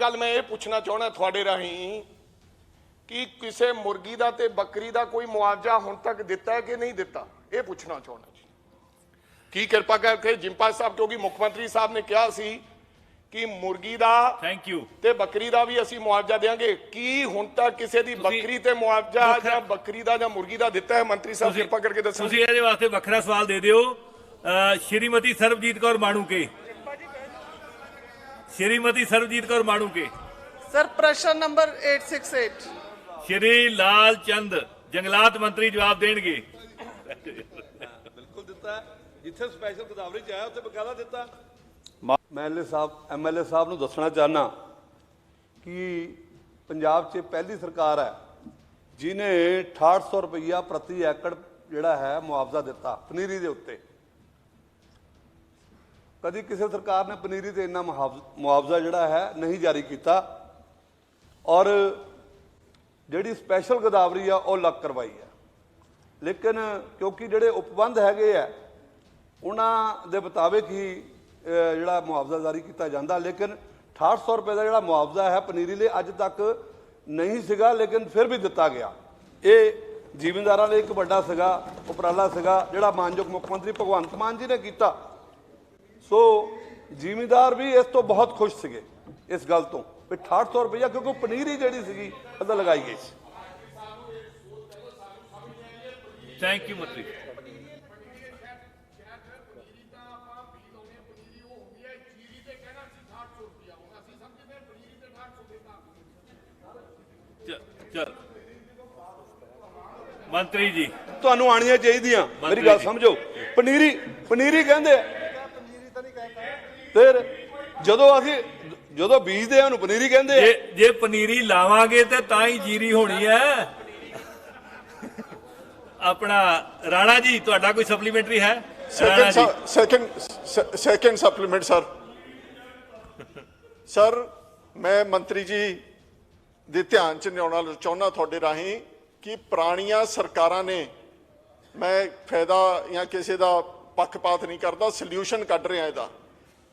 ਗੱਲ ਮੈਂ ਇਹ ਪੁੱਛਣਾ ਚਾਹਣਾ ਤੁਹਾਡੇ ਰਾਹੀਂ ਕਿ ਕਿਸੇ ਮੁਰਗੀ ਦਾ ਤੇ ਬੱਕਰੀ ਦਾ ਕੋਈ ਮੁਆਵਜ਼ਾ ਹੁਣ ਤੱਕ ਦਿੱਤਾ ਹੈ ਕਿ ਨਹੀਂ ਦਿੱਤਾ? ਇਹ ਪੁੱਛਣਾ ਚਾਹਣਾ ਜੀ। ਕੀ ਕਿਰਪਾ ਕਰਕੇ ਜਿੰਪਾ ਸਾਹਿਬ ਕਿਉਂਕਿ ਮੁੱਖ ਮੰਤਰੀ ਸਾਹਿਬ ਨੇ ਕਿਹਾ ਸੀ ਕਿ ਮੁਰਗੀ ਦਾ ਥੈਂਕ ਯੂ ਤੇ ਬੱਕਰੀ ਦਾ ਵੀ ਅਸੀਂ ਮੁਆਵਜ਼ਾ ਦੇਵਾਂਗੇ। ਕੀ ਹੁਣ ਤੱਕ ਕਿਸੇ ਦੀ ਬੱਕਰੀ ਤੇ ਮੁਆਵਜ਼ਾ ਜਾਂ ਬੱਕਰੀ ਦਾ ਜਾਂ ਮੁਰਗੀ ਦਾ ਦਿੱਤਾ ਹੈ? ਮੰਤਰੀ ਸਾਹਿਬ ਕਿਰਪਾ ਕਰਕੇ ਦੱਸੋ। ਤੁਸੀਂ ਇਹਦੇ ਵਾਸਤੇ ਵੱਖਰਾ ਸਵਾਲ ਦੇ ਦਿਓ। ਸ਼੍ਰੀਮਤੀ ਸਰਬਜੀਤ ਕੌਰ ਮਾਣੂਕੇ। ਸ਼੍ਰੀਮਤੀ ਸਰਬਜੀਤ ਕੌਰ ਮਾਣੂਕੇ ਸਰ ਪ੍ਰਸ਼ਨ ਨੰਬਰ 868 ਸ਼੍ਰੀ ਲਾਲ ਚੰਦ ਜੰਗਲਾਤ ਮੰਤਰੀ ਜਵਾਬ ਦੇਣਗੇ ਬਿਲਕੁਲ ਦਿੱਤਾ। ਜਿੱਥੇ ਸਪੈਸ਼ਲ ਗੋਦਾਵਰੀ ਚ ਆਇਆ ਉੱਥੇ ਬਕਾਇਦਾ ਦਿੱਤਾ ਮੈਂ ਐਮਐਲਏ ਸਾਹਿਬ ਐਮਐਲਏ ਸਾਹਿਬ ਨੂੰ ਦੱਸਣਾ ਚਾਹਨਾ ਕਿ ਪੰਜਾਬ 'ਚ ਪਹਿਲੀ ਸਰਕਾਰ ਹੈ ਜਿਨੇ 6800 ਰੁਪਈਆ ਪ੍ਰਤੀ ਏਕੜ ਜਿਹੜਾ ਹੈ ਮੁਆਵਜ਼ਾ ਦਿੱਤਾ ਪਨੀਰੀ ਦੇ ਉੱਤੇ ਕਦੀ ਕਿਸੇ ਸਰਕਾਰ ਨੇ ਪਨੀਰੀ ਤੇ ਇੰਨਾ ਮੁਆਵਜ਼- ਮੁਆਵਜ਼ਾ ਜਿਹੜਾ ਹੈ ਨਹੀਂ ਜਾਰੀ ਕੀਤਾ ਔਰ ਜਿਹੜੀ ਸਪੈਸ਼ਲ ਗਦਾਵਰੀ ਆ, ਉਹ ਲੱਗ ਕਰਵਾਈ ਹੈ ਲੇਕਿਨ ਕਿਉਂਕਿ ਜਿਹੜੇ ਉਪਬੰਧ ਹੈਗੇ ਆ, ਉਹਨਾਂ ਦੇ ਮੁਤਾਬਿਕ ਹੀ ਜਿਹੜਾ ਮੁਆਵਜ਼ਾ ਜਾਰੀ ਕੀਤਾ ਜਾਂਦਾ, ਲੇਕਿਨ 6800 ਰੁਪਏ ਦਾ ਜਿਹੜਾ ਮੁਆਵਜ਼ਾ ਹੈ ਪਨੀਰੀ ਲਈ ਅੱਜ ਤੱਕ ਨਹੀਂ ਸੀਗਾ, ਲੇਕਿਨ ਫਿਰ ਵੀ ਦਿੱਤਾ ਗਿਆ। ਇਹ ਜ਼ਿਮੀਂਦਾਰਾਂ ਲਈ ਇੱਕ ਵੱਡਾ ਸੀਗਾ, ਉਪਰਾਲਾ ਸੀਗਾ, ਜਿਹੜਾ ਮਾਨਯੋਗ ਮੁੱਖ ਮੰਤਰੀ ਭਗਵੰਤ ਮਾਨ ਜੀ ਨੇ ਕੀਤਾ। ਸੋ ਜ਼ਿਮੀਂਦਾਰ ਵੀ ਇਸ ਤੋਂ ਬਹੁਤ ਖੁਸ਼ ਸੀਗੇ ਇਸ ਗੱਲ ਤੋਂ ਵੀ 6800 ਰੁਪਇਆ ਕਿਉਂਕਿ ਪਨੀਰ ਹੀ ਜਿਹੜੀ ਸੀਗੀ ਉਹਦਾ ਲਗਾਈ ਗਈ ਸੀ। ਥੈਂਕ ਯੂ ਮੰਤਰੀ ਚਲ। ਮੰਤਰੀ ਜੀ। ਤੁਹਾਨੂੰ ਆਣੀਆਂ ਚਾਹੀਦੀਆਂ। ਮੇਰੀ ਗੱਲ। ਸਮਝੋ। ਪਨੀਰੀ ਪਨੀਰੀ ਕਹਿੰਦੇ ਆ। ਫਿਰ ਜਦੋਂ ਅਸੀਂ ਜਦੋਂ ਬੀਜਦੇ ਆ ਉਹਨੂੰ ਪਨੀਰੀ ਕਹਿੰਦੇ ਆ। ਜੇ ਜੇ ਪਨੀਰੀ ਲਾਵਾਂਗੇ ਤੇ ਤਾਂ ਹੀ ਜੀਰੀ ਹੋਣੀ ਹੈ। ਆਪਣਾ ਰਾਣਾ ਜੀ ਤੁਹਾਡਾ ਕੋਈ ਸਪਲੀਮੈਂਟਰੀ ਹੈ? Rana ji. Second second second supplement sir sir ਮੈਂ ਮੰਤਰੀ ਜੀ ਦੇ ਧਿਆਨ ਚ ਲਿਆਉਣਾ ਚਾਹੁੰਦਾ ਤੁਹਾਡੇ ਰਾਹੀਂ ਕਿ ਪੁਰਾਣੀਆਂ ਸਰਕਾਰਾਂ ਨੇ ਮੈਂ ਫਾਇਦਾ ਜਾਂ ਕਿਸੇ ਦਾ ਪੱਖਪਾਤ ਨਹੀਂ ਕਰਦਾ ਸੋਲੂਸ਼ਨ ਕੱਢ ਰਿਹਾ ਇਹਦਾ।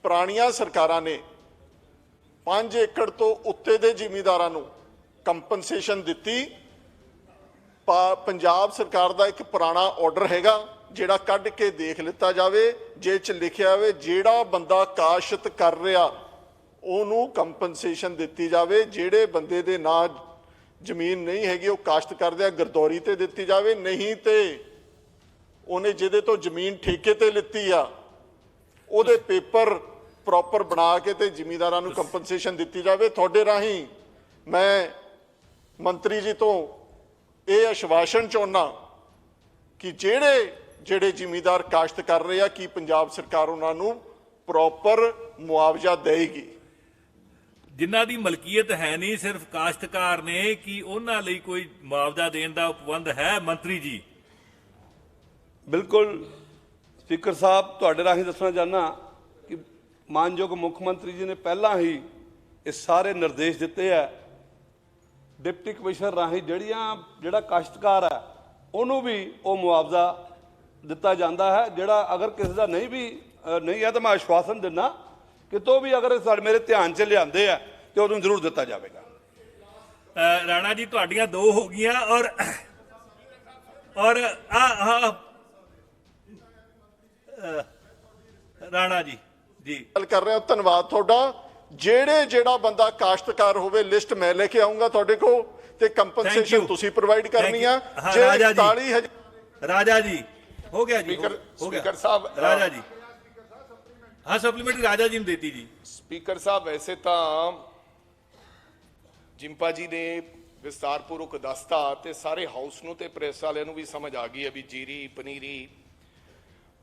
ਪੁਰਾਣੀਆਂ ਸਰਕਾਰਾਂ ਨੇ 5 ਏਕੜ ਤੋਂ ਉੱਤੇ ਦੇ ਜ਼ਿਮੀਂਦਾਰਾਂ ਨੂੰ ਕੰਪਨਸੇਸ਼ਨ ਦਿੱਤੀ। ਪੰਜਾਬ ਸਰਕਾਰ ਦਾ ਇੱਕ ਪੁਰਾਣਾ ਆਰਡਰ ਹੈਗਾ, ਜਿਹੜਾ ਕੱਢ ਕੇ ਦੇਖ ਲਿੱਤਾ ਜਾਵੇ, ਜੇ ਚ ਲਿਖਿਆ ਹੋਵੇ, ਜਿਹੜਾ ਬੰਦਾ ਕਾਸ਼ਤ ਕਰ ਰਿਹਾ, ਉਹਨੂੰ ਕੰਪਨਸੇਸ਼ਨ ਦਿੱਤੀ ਜਾਵੇ। ਜਿਹੜੇ ਬੰਦੇ ਦੇ ਨਾਂ ਜ਼ਮੀਨ ਨਹੀਂ ਹੈਗੀ, ਉਹ ਕਾਸ਼ਤ ਕਰਦਿਆ ਗਰਦੌਰੀ ਤੇ ਦਿੱਤੀ ਜਾਵੇ, ਨਹੀਂ ਤੇ ਉਹਨੇ ਜਿਹਦੇ ਤੋਂ ਜ਼ਮੀਨ ਠੇਕੇ ਤੇ ਲਿੱਤੀ ਆ, ਉਹਦੇ ਪੇਪਰ ਪ੍ਰੋਪਰ ਬਣਾ ਕੇ ਤੇ ਜ਼ਿਮੀਂਦਾਰਾਂ ਨੂੰ ਕੰਪਨਸੇਸ਼ਨ ਦਿੱਤੀ ਜਾਵੇ, ਤੁਹਾਡੇ ਰਾਹੀਂ ਮੈਂ ਮੰਤਰੀ ਜੀ ਤੋਂ ਇਹ ਆਸ਼ਵਾਸਨ ਚਾਹੁੰਦਾ ਕਿ ਜਿਹੜੇ ਜਿਹੜੇ ਜ਼ਿਮੀਂਦਾਰ ਕਾਸ਼ਤ ਕਰ ਰਹੇ ਆ, ਕਿ ਪੰਜਾਬ ਸਰਕਾਰ ਉਹਨਾਂ ਨੂੰ ਪ੍ਰੋਪਰ ਮੁਆਵਜ਼ਾ ਦੇਏਗੀ? ਜਿਨ੍ਹਾਂ ਦੀ ਮਲਕੀਅਤ ਹੈ ਨਹੀਂ, ਸਿਰਫ ਕਾਸ਼ਤਕਾਰ ਨੇ ਕਿ ਉਹਨਾਂ ਲਈ ਕੋਈ ਮੁਆਵਜ਼ਾ ਦੇਣ ਦਾ ਉਪਬੰਧ ਹੈ ਮੰਤਰੀ ਜੀ। ਬਿਲਕੁਲ ਸਪੀਕਰ ਸਾਹਿਬ, ਤੁਹਾਡੇ ਰਾਹੀਂ ਦੱਸਣਾ ਚਾਹਨਾ ਕਿ ਮਾਨਯੋਗ ਮੁੱਖ ਮੰਤਰੀ ਜੀ ਨੇ ਪਹਿਲਾਂ ਹੀ ਇਹ ਸਾਰੇ ਨਿਰਦੇਸ਼ ਦਿੱਤੇ ਆ। ਡਿਪਟੀ ਕਮਿਸ਼ਨਰ ਰਾਹੀਂ ਜਿਹੜੀਆਂ, ਜਿਹੜਾ ਕਾਸ਼ਤਕਾਰ ਹੈ, ਉਹਨੂੰ ਵੀ ਉਹ ਮੁਆਵਜ਼ਾ ਦਿੱਤਾ ਜਾਂਦਾ ਹੈ, ਜਿਹੜਾ ਅਗਰ ਕਿਸੇ ਦਾ ਨਹੀਂ ਵੀ ਨਹੀਂ ਹੈ ਤਾਂ ਮੈਂ ਆਸ਼ਵਾਸਨ ਦਿੰਦਾ ਕਿ ਤੋਂ ਵੀ ਅਗਰ ਸਾਡੇ, ਮੇਰੇ ਧਿਆਨ 'ਚ ਲਿਆਂਦੇ ਆ ਤੇ ਉਹਨੂੰ ਜ਼ਰੂਰ ਦਿੱਤਾ ਜਾਵੇਗਾ। ਰਾਣਾ ਜੀ, ਤੁਹਾਡੀਆਂ ਦੋ ਹੋ ਗਈਆਂ ਔਰ ਔਰ ਆ ਰਾਣਾ ਜੀ ਜੀ। ਗੱਲ ਕਰ ਰਿਹਾ ਧੰਨਵਾਦ ਤੁਹਾਡਾ। ਜਿਹੜੇ ਜਿਹੜਾ ਬੰਦਾ ਕਾਸ਼ਤਕਾਰ ਹੋਵੇ ਲਿਸਟ ਮੈਂ ਲੈ ਕੇ ਆਉਂਗਾ ਤੁਹਾਡੇ ਕੋਲ ਤੇ ਕੰਪਨਸੇਸ਼ਨ. ਤੁਸੀਂ ਪ੍ਰੋਵਾਈਡ ਕਰਨੀ ਆ। ਜੇ ਰਾਜਾ ਜੀ। 41000 ਰਾਜਾ ਜੀ ਹੋ ਗਿਆ ਜੀ ਸਪੀਕਰ ਹੋ ਗਿਆ। ਸਪੀਕਰ ਸਾਹਿਬ ਰਾਜਾ ਜੀ। ਹਾਂ ਸਪਲੀਮੈਂਟਰੀ ਰਾਜਾ ਜੀ ਨੂੰ ਦੇਤੀ ਜੀ। ਸਪੀਕਰ ਸਾਹਿਬ ਵੈਸੇ ਤਾਂ ਜਿੰਪਾ ਜੀ ਨੇ ਵਿਸਤਾਰਪੂਰਵਕ ਦੱਸਤਾ ਤੇ ਸਾਰੇ ਹਾਊਸ ਨੂੰ ਤੇ ਪ੍ਰੈਸ ਵਾਲਿਆਂ ਨੂੰ ਵੀ ਸਮਝ ਆ ਗਈ ਹੈ ਵੀ ਜੀਰੀ ਪਨੀਰੀ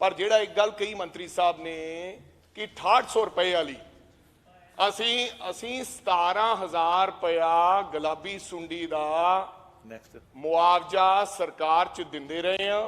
ਪਰ ਜਿਹੜਾ ਇੱਕ ਗੱਲ ਕਹੀ ਮੰਤਰੀ ਸਾਹਿਬ ਨੇ ਕਿ 6800 ਰੁਪਏ ਵਾਲੀ ਅਸੀਂ ਅਸੀਂ 17000 ਰੁਪਇਆ ਗੁਲਾਬੀ ਸੁੰਡੀ ਦਾ ਮੁਆਵਜ਼ਾ ਸਰਕਾਰ ਚ ਦਿੰਦੇ ਰਹੇ ਆ